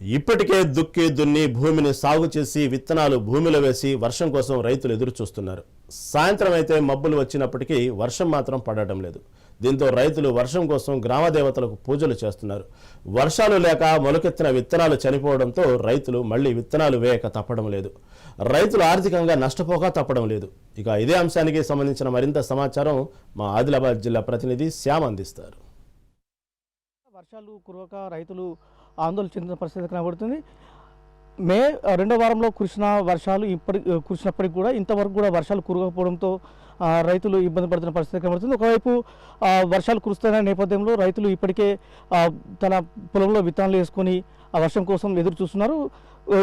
ఇప్పటికే దుక్కి దున్ని భూమిని సాగు చేసి విత్తనాలు భూమిలో వేసి వర్షం కోసం రైతులు ఎదురు చూస్తున్నారు సాయంత్రం అయితే మబ్బులు వచ్చినప్పటికీ వర్షం మాత్రం పడటం లేదు. దీంతో రైతులు వర్షం కోసం గ్రామ దేవతలకు పూజలు చేస్తున్నారు. వర్షాలు లేక మొలకెత్తిన విత్తనాలు చనిపోవడంతో రైతులు మళ్ళీ విత్తనాలు వేయక తప్పడం లేదు. రైతులు ఆర్థికంగా నష్టపోక తప్పడం లేదు. ఇక ఇదే అంశానికి సంబంధించిన మరింత సమాచారం మా ఆదిలాబాద్ జిల్లా ప్రతినిధి శ్యామ్ అందిస్తారు. వర్షాలు కురవక రైతులు ఆందోళన చెందిన పరిస్థితి కనబడుతుంది. మే రెండో వారంలో కురిసిన వర్షాలు ఇప్పటి కురిసినప్పటికి కూడా ఇంతవరకు కూడా వర్షాలు కురవకపోవడంతో రైతులు ఇబ్బంది పడుతున్న పరిస్థితి కనబడుతుంది. ఒకవైపు వర్షాలు కురుస్తున్న నేపథ్యంలో రైతులు ఇప్పటికే తన పొలంలో విత్తనాలు వేసుకొని ఆ వర్షం కోసం ఎదురు చూస్తున్నారు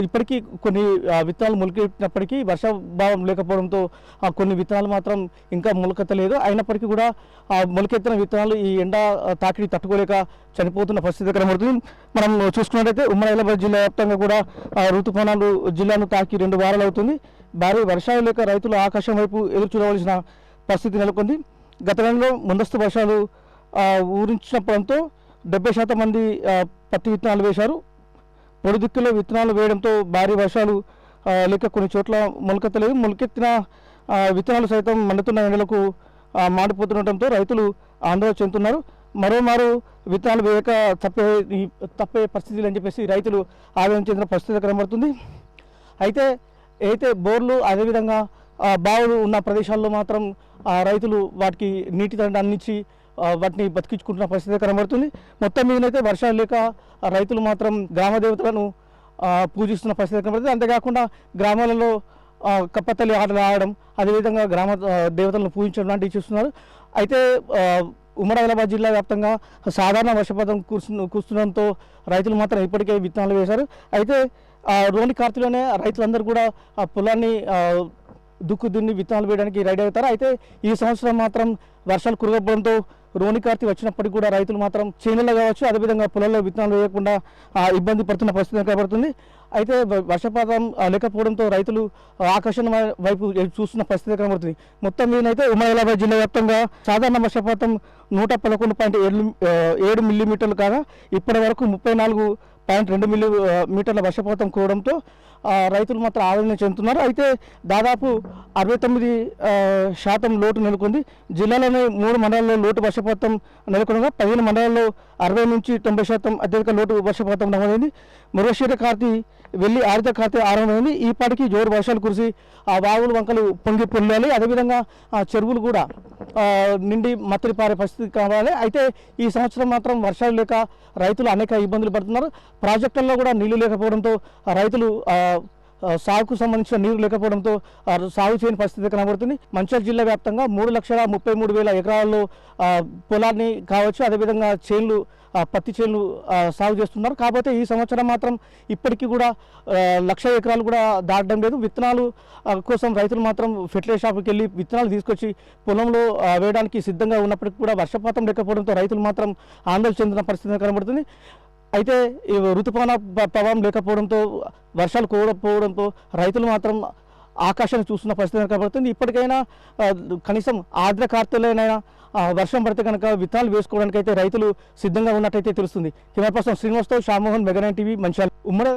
ఇప్పటికీ కొన్ని విత్తనాలు మొలకెట్టినప్పటికీ వర్షాభావం లేకపోవడంతో ఆ, కొన్ని విత్తనాలు మాత్రం ఇంకా మొలకెత్తలేదు. అయినప్పటికీ కూడా ఆ మొలకెత్తిన విత్తనాలు ఈ ఎండ తాకిడి తట్టుకోలేక చనిపోతున్న పరిస్థితి కనబడుతుంది మనం చూసుకున్నట్టయితే ఉమ్మడి ఆదిలాబాద్ జిల్లా వ్యాప్తంగా కూడా ఋతుపవనాలు జిల్లాను తాకి రెండు వారాలు అవుతుంది. భారీ వర్షాలు లేక రైతులు ఆకాశం వైపు ఎదురు చూడవలసిన పరిస్థితి నెలకొంది. గత నెలలో ముందస్తు వర్షాలు ఊరించడంతో డెబ్బై శాతం మంది పత్తి విత్తనాలు వేశారు. పొడి దిక్కుల్లో విత్తనాలు వేయడంతో భారీ వర్షాలు లేక కొన్ని చోట్ల మొలకెత్తలేదు. మొలకెత్తిన విత్తనాలు సైతం మండుతున్న ఎండలకు మాడిపోతుండటంతో రైతులు ఆందోళన చెందుతున్నారు. మరోమారు విత్తనాలు వేయక తప్పే తప్పే పరిస్థితులు అని చెప్పేసి రైతులు ఆవేదన చెందిన పరిస్థితి కనబడుతుంది. అయితే అయితే బోర్లు అదేవిధంగా బావులు ఉన్న ప్రదేశాల్లో మాత్రం ఆ, రైతులు వాటికి నీటి తండ అందించి వాటిని బతికించుకుంటున్న పరిస్థితి కనబడుతుంది. మొత్తం మీదనైతే వర్షాలు లేక రైతులు మాత్రం గ్రామ దేవతలను పూజిస్తున్న పరిస్థితి కనబడుతుంది. అంతేకాకుండా గ్రామాలలో కప్పతల్లి ఆటలు ఆడడం అదేవిధంగా గ్రామ దేవతలను పూజించడం లాంటివి చూస్తున్నారు. అయితే ఉమ్మడి ఆదిలాబాద్ జిల్లా వ్యాప్తంగా సాధారణ వర్షపాతం కూర్చు కురుస్తుండడంతో రైతులు మాత్రం ఇప్పటికే విత్తనాలు వేశారు. అయితే ఆ, రోని కార్తీలోనే రైతులందరూ కూడా ఆ పొలాన్ని దుక్కు దున్ని విత్తనాలు వేయడానికి రెడీ అవుతారు. అయితే ఈ సంవత్సరం మాత్రం వర్షాలు కురగడంతో రోని కార్తీ వచ్చినప్పటికీ కూడా రైతులు మాత్రం చేనుల్లో కావచ్చు అదేవిధంగా పొలాల్లో విత్తనాలు వేయకుండా ఇబ్బంది పడుతున్న పరిస్థితి కనబడుతుంది అయితే వర్షపాతం లేకపోవడంతో రైతులు ఆకర్షణ వైపు చూస్తున్న పరిస్థితి కనబడుతుంది మొత్తం మీదైతే ఉమ్మడి జిల్లా వ్యాప్తంగా సాధారణ వర్షపాతం నూట పదకొండు పాయింట్ ఏడు ఏడు మిల్లీమీటర్లు కాగా ఇప్పటి వరకు ముప్పై నాలుగు పాయింట్ రెండు మిల్లీ మీటర్ల వర్షపాతం కూడంతో రైతులు మాత్రం ఆవేదన చెందుతున్నారు. అయితే దాదాపు అరవై తొమ్మిది శాతం లోటు నెలకొంది. జిల్లాలోని మూడు మండలాల్లో లోటు వర్షపాతం నెలకొనగా పదిహేను మండలాల్లో అరవై నుంచి తొంభై శాతం అత్యధిక లోటు వర్షపాతం నమోదైంది. మృగశీర కార్తీ వెళ్ళి ఆరిత కార్తీ ఆరంభమైంది. ఈ పాటికి జోరు వర్షాలు కురిసి ఆ వాగులు వంకలు పొంగి పొల్లాలి. అదేవిధంగా ఆ చెరువులు కూడా నిండి మత్తిరిపారే పరిస్థితి కావాలి. అయితే ఈ సంవత్సరం మాత్రం వర్షాలు లేక రైతులు అనేక ఇబ్బందులు పడుతున్నారు. ప్రాజెక్టుల్లో కూడా నీళ్ళు లేకపోవడంతో రైతులు సాగుకు సంబంధించిన నీరు లేకపోవడంతో సాగు చేయని పరిస్థితి కనబడుతుంది. మంచిర్యాల జిల్లా వ్యాప్తంగా మూడు లక్షల ముప్పై మూడు వేల ఎకరాల్లో పొలాన్ని కావచ్చు అదేవిధంగా చేన్లు పత్తి చేన్లు సాగు చేస్తున్నారు. కాకపోతే ఈ సంవత్సరం మాత్రం ఇప్పటికీ కూడా లక్ష ఎకరాలు కూడా దాటడం లేదు. విత్తనాలు కోసం రైతులు మాత్రం ఫెర్టిలైజర్ షాప్కి వెళ్ళి విత్తనాలు తీసుకొచ్చి పొలంలో వేయడానికి సిద్ధంగా ఉన్నప్పటికీ కూడా వర్షపాతం లేకపోవడంతో రైతులు మాత్రం ఆందోళన చెందిన పరిస్థితి కనబడుతుంది. అయితే ఈ ఋతుపవన ప్రభావం లేకపోవడంతో వర్షాలు కూడకపోవడంతో రైతులు మాత్రం ఆకాశాన్ని చూస్తున్న పరిస్థితి కనబడుతుంది ఇప్పటికైనా కనీసం ఆర్ద్ర కార్తెలైనా వర్షం పడితే కనుక విత్తనాలు వేసుకోవడానికి అయితే రైతులు సిద్ధంగా ఉన్నట్టయితే తెలుస్తుంది. కెమెరా పర్సన్ శ్రీనివాస్తో షామోహన్ మెగనైన్ టీవీ మంచిర్యాల. ఉమ్మడి